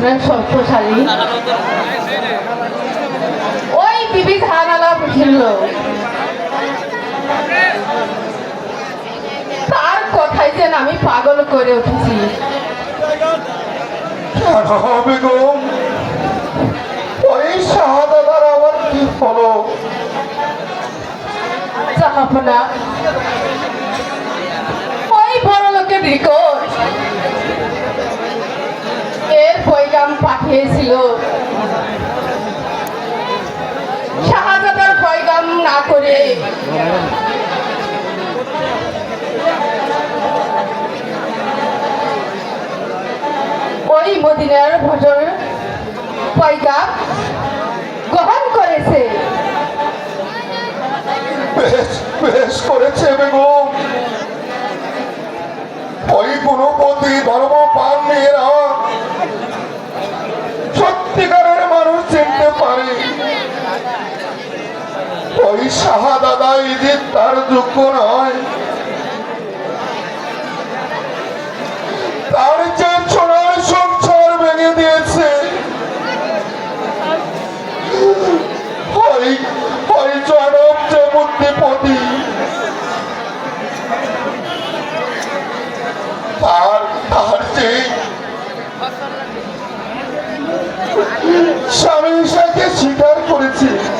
আপনার বিছানায় শক্তশালী। ওই বিবি ধানালা বুঝিল তার কথাই যেন আমি পাগল করে উঠেছি। ওই শাহাদাদার আবার কি হলো? জাহাপনা ওই বড় লোকের রিকোর্ড পৈগাম পাঠিয়েছিল। শাহজাদার না করে। ওই মদিনার ভজন পৈগাম গ্রহণ করেছে। করেছে ওই ওই শাহাদাদা ইদিত তার যোগ্য নয়, তার যে সোনার সংসার ভেঙে দিয়েছে, ওই ওই জনক যে বুদ্ধিপতি তার তার যে স্বামী সাথে স্বীকার করেছে দেখো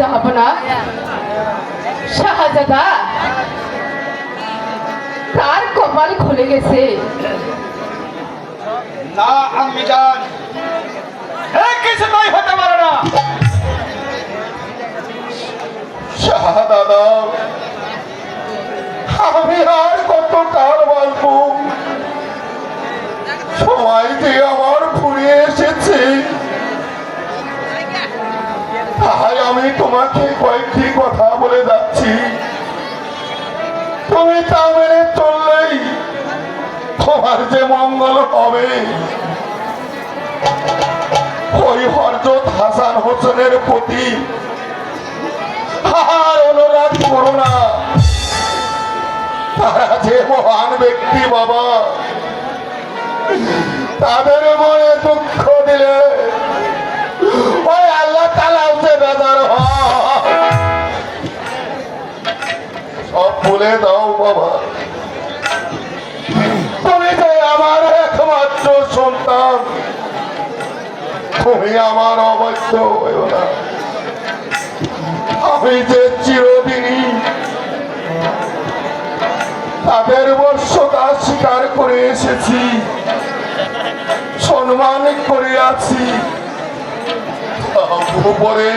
না যাব না শাহজাদা, তার কপাল খুলে গেছে। আমি কিছু তাই হতে পারে আমি আর কত কাল বাঁচবো সময় যে তোমাকে কয়েকটি কথা বলে যাচ্ছি। তুমি তা মেনে চললেই তোমার যে মঙ্গল হবে। ওই হরজত হাসান হোসেনের প্রতি অনুরাগ করো না। তারা যে মহান ব্যক্তি বাবা, তাদের মনে দুঃখ দিলে সব ভুলে দাও বাবা। তুমি যে আমার একমাত্র সন্তান। তুমি আমার অবৈধ হইও না। আমি যে চিরদিনই তাদের বর্ষতা স্বীকার করে এসেছি, সম্মান করিয়াছি উপরে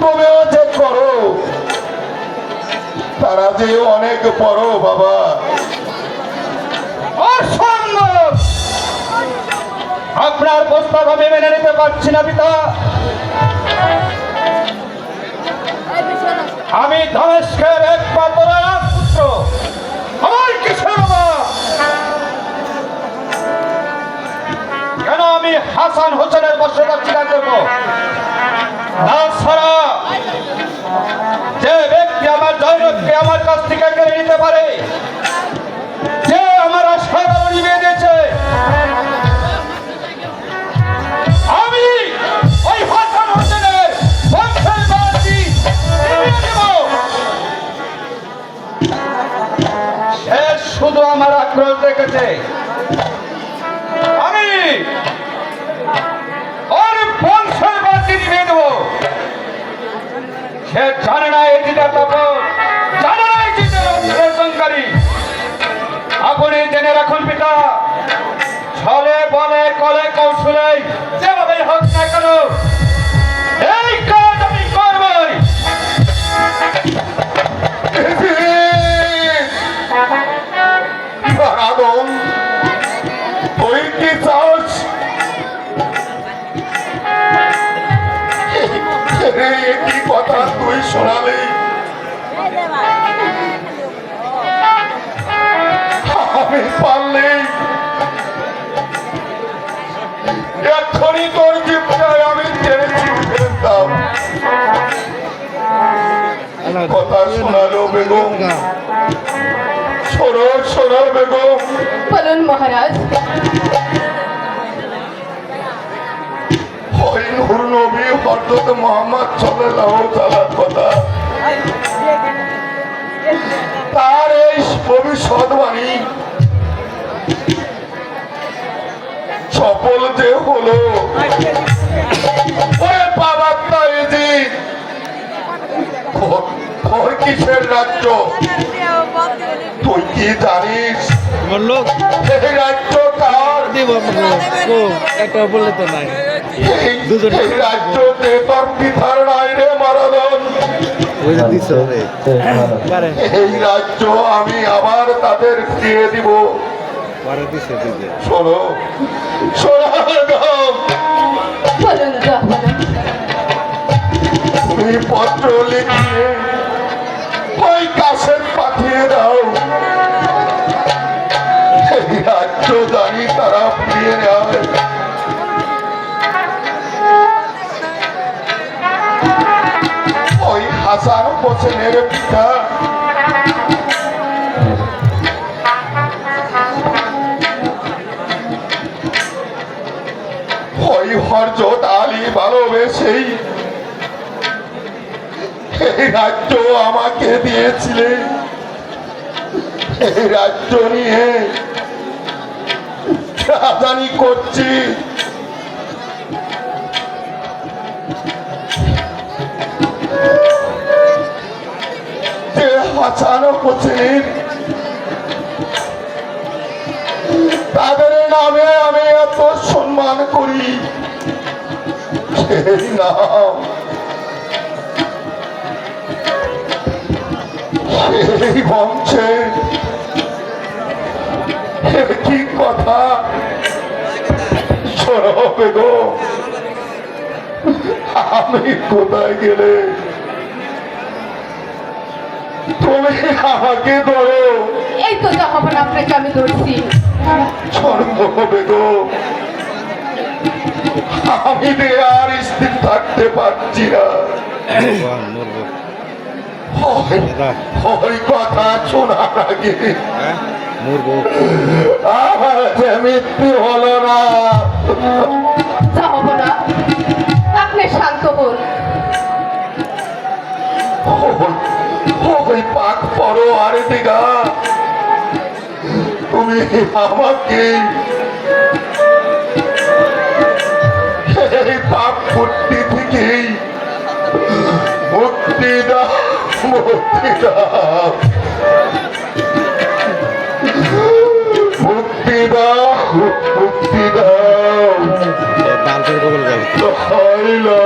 তুমিও যে করো তারা যে অনেক বড় বাবা। আপনার প্রস্তাব আমি মেনে নিতে পারছি না, পিতা। আমি ধনেশের পুত্র আমার? কেন আমি হাসান হোসেনের বসবাস স্বীকার করব? জয়নবকে আমার কাছ থেকে কেড়ে নিতে পারে। যে আমার আশা নিবে দিয়েছে। আমি ওই হাসান হোসেনের বংশের বাড়ি সে শুধু আমার আক্রোশ দেখেছে আমি ওর বংশের বাড়ি নিবে দেবো। সে জানে না এই জিটার তখন জানে না এই অন্তরী আপনি জেনে রাখুন পিতা। ছলে বলে কলে কৌশলে যেভাবে হোক না কেন এই কাজ আমি কি রে, শোনালি। আমি পারলে এক্ষুনি তোর জীবটায় আমি টেনে ছিঁড়ে ফেলতাম কথা শোনালো বেগম। শোনো শোনো বেগম। বলুন মহারাজ। ওই নবী হযরত মুহাম্মদ সাল্লাল্লাহু তাআলার কথা। তার এই ভবিষ্যৎবাণী সফল যে হলো ওরে বাবা তাইজি তোর কিসের রাজ্য? তুই কি জানিস? রাজ্য কার? দিব একটা বললে তো নাই। রাজ্য আমি আবার তাদের দিয়ে দিব পত্র লিখিয়ে ওই পাঠিয়ে দাও এই রাজ্য জানি তারা ফিরিয়ে নেয় হাসান হোসেনের পিতা হরজত আলী ভালোবেসেই এই রাজ্য আমাকে দিয়েছিলে। এই রাজ্য নিয়ে রাজানি করছি। হাসান হোসেনের তাদের নামে আমি এত সম্মান করি। সেই নাম। সেই কি কথা? আমি কোথায় গেলে তুমি আমাকে ধরো। এই তো জাহাপনা আপনাকে আমি ধরছি। শোনো বেগম আমি আর স্থির থাকতে পারছি না। ওই- কথা শোনার আগে। হ্যাঁ আমার যে মৃত্যু হলো না। পাক পরো আরে দিঘা তুমি আমাকে এই পাপ ফুটি থেকেই মুক্তি দাও মুক্তি দাও। মুক্তি দাও মুক্তি দাও। বালকের কবল যাবে লা